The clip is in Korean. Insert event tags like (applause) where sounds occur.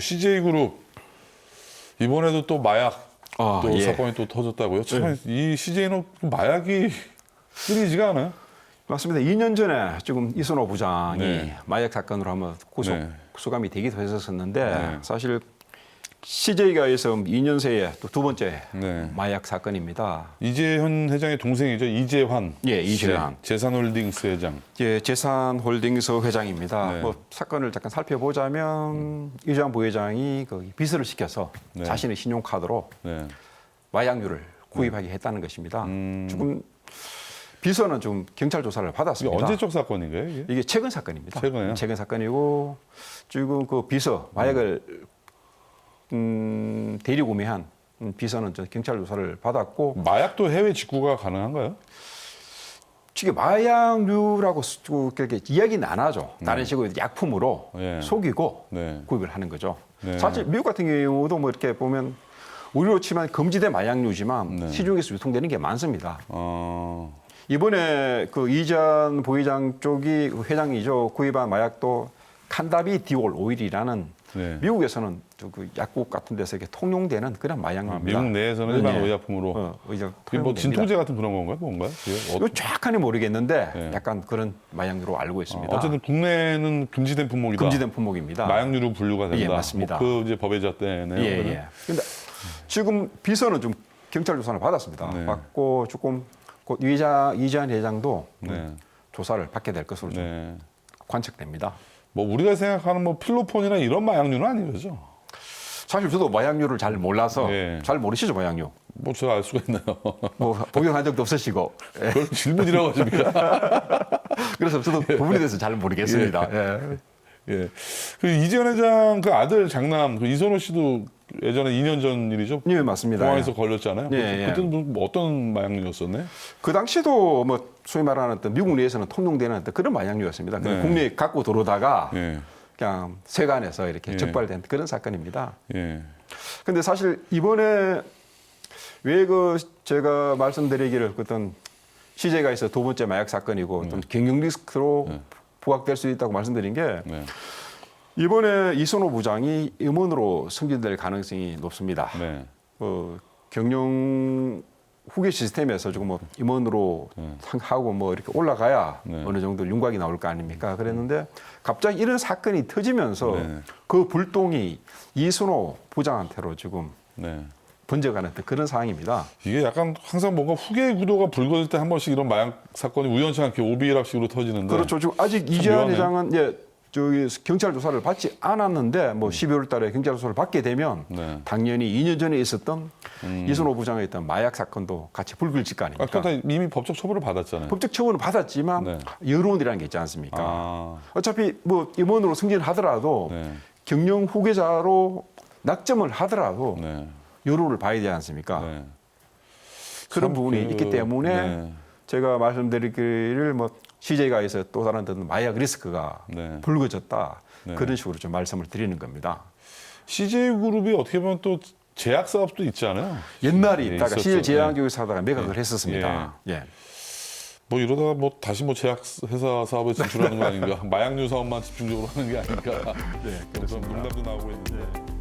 CJ 그룹 이번에도 또 마약 아, 또 예. 사건이 또 터졌다고요. 참 이 CJ는 마약이 (laughs) 끊이지가 않아요. 맞습니다. 2년 전에 지금 이선호 부장이 네. 마약 사건으로 한번 구속 네. 수감이 되기도 했었는데 네. 사실 CJ가에서 2년 새에 또 두 번째 네. 마약 사건입니다. 이재현 회장의 동생이죠. 이재환. 예, 이재환. 재- 재산홀딩스 회장. 예, 재산홀딩스 회장입니다. 네. 뭐 사건을 잠깐 살펴보자면 이재환 부회장이 그 빚을 시켜서 네. 자신의 신용카드로 네. 마약류를 구입하게 했다는 것입니다. 음. 지금 비서는 좀 경찰 조사를 이게 받았습니다. 언제적 사건인가요? 이게? 이게 최근 사건입니다. 최근에요? 최근 사건이고 지금 그 비서 마약을 음, 대리 구매한 음, 비서는 저 경찰 조사를 받았고 마약도 해외 직구가 가능한가요? 지금 마약류라고 수- 그렇게 이야기는 안 하죠. 다른 식으로 약품으로 예. 속이고 네. 구입을 하는 거죠. 네. 사실 미국 같은 경우도 뭐 이렇게 보면 우리로 치면 금지된 마약류지만 네. 시중에서 유통되는 게 많습니다. 어, 이번에 그 이전 부회장 쪽이 그 회장이죠 구입한 마약도 칸다비 디올 오일이라는 네. 미국에서는 저그 약국 같은 데서 이렇게 통용되는 그런 마약류입니다. 아, 미국 내에서는 일반 네. 의약품으로. 어, 의약 뭐. 진통제 같은 그런 건가요? 뭔가요? 어, 이거 정확하게 모르겠는데 네. 약간 그런 마약류로 알고 있습니다. 어쨌든 국내는 금지된 품목이다. 금지된 품목입니다. 마약류로 분류가 된다. 예, 맞습니다. 뭐 그 이제 법외자 때네요. 예. 예. 근데 지금 비서는 좀 경찰 조사를 받았습니다. 네. 받고 조금 곧 이자 이재한 회장도 네. 조사를 받게 될 것으로 좀 네. 관측됩니다. 뭐 우리가 생각하는 뭐 필로폰이나 이런 마약류는 아니죠. 사실 저도 마약류를 잘 몰라서 예. 잘 모르시죠 마약류. 뭐 제가 알 수가 있나요? (laughs) 뭐 복용한 적도 없으시고 예. 그걸 질문이라고 하십니까? (laughs) 그래서 저도 부분에 대해서 잘 모르겠습니다. 예. 예. 그 이재현 회장 그 아들 장남 그 이선호 씨도 예전에 2년 전 일이죠. 예, 맞습니다. 공항에서 걸렸잖아요. 예, 예. 그때는 뭐 어떤 마약류였었네? 그 당시도 뭐 소위 말하는 어떤 미국 내에서는 통용되는 어떤 그런 마약류였습니다. 네. 국내에 갖고 들어오다가 예. 그냥 세관에서 이렇게 예. 적발된 그런 사건입니다. 예. 근데 사실 이번에 왜 그 제가 말씀드리기를 그 어떤 CJ가 있어 두 번째 마약 사건이고 어떤 경영 리스크로 부각될 수 있다고 말씀드린 게 네. 이번에 이선호 부장이 임원으로 승진될 가능성이 높습니다. 네. 뭐 경영 후계 시스템에서 조금 뭐 임원으로 하고 뭐 이렇게 올라가야 네. 어느 정도 윤곽이 나올 거 아닙니까? 그랬는데 갑자기 이런 사건이 터지면서 네. 그 불똥이 이순호 부장한테로 지금 네. 번져가는 그런 상황입니다. 이게 약간 항상 뭔가 후계 구도가 불거질 때 한 번씩 이런 마약 사건이 우연치 않게 오비락식으로 터지는데 그렇죠. 지금 아직 묘하네요. 회장은 예, 저기 경찰 조사를 받지 않았는데 뭐 12월 달에 경찰 조사를 받게 되면 네. 음. 당연히 2년 전에 있었던 이순호 부장의 있던 마약 사건도 같이 불글질 거 아, 아닙니까? 다 이미 법적 처벌을 받았잖아요. 법적 처분은 받았지만 네. 여론이라는 게 있지 않습니까? 아, 어차피 뭐 임원으로 승진하더라도 네. 경영 후계자로 낙점을 하더라도 네. 여론을 봐야 되지 않습니까? 네. 그런 참 부분이 그- 있기 때문에 네. 제가 말씀드리기를 뭐 CJ가에서 또 다른 어떤 마약 리스크가 네. 불거졌다 네. 그런 식으로 좀 말씀을 드리는 겁니다. CJ 그룹이 어떻게 보면 또 제약 사업도 있잖아요. 옛날에 예, 있다가. CJ 제약교육사 하다가 매각을 예. 했었습니다. 예. 뭐 이러다가 뭐 다시 뭐 제약 회사 사업에 진출하는 거 아닌가? 마약류 사업만 집중적으로 하는 게 아닌가? 네, 그런 농담도 나오고 있는데.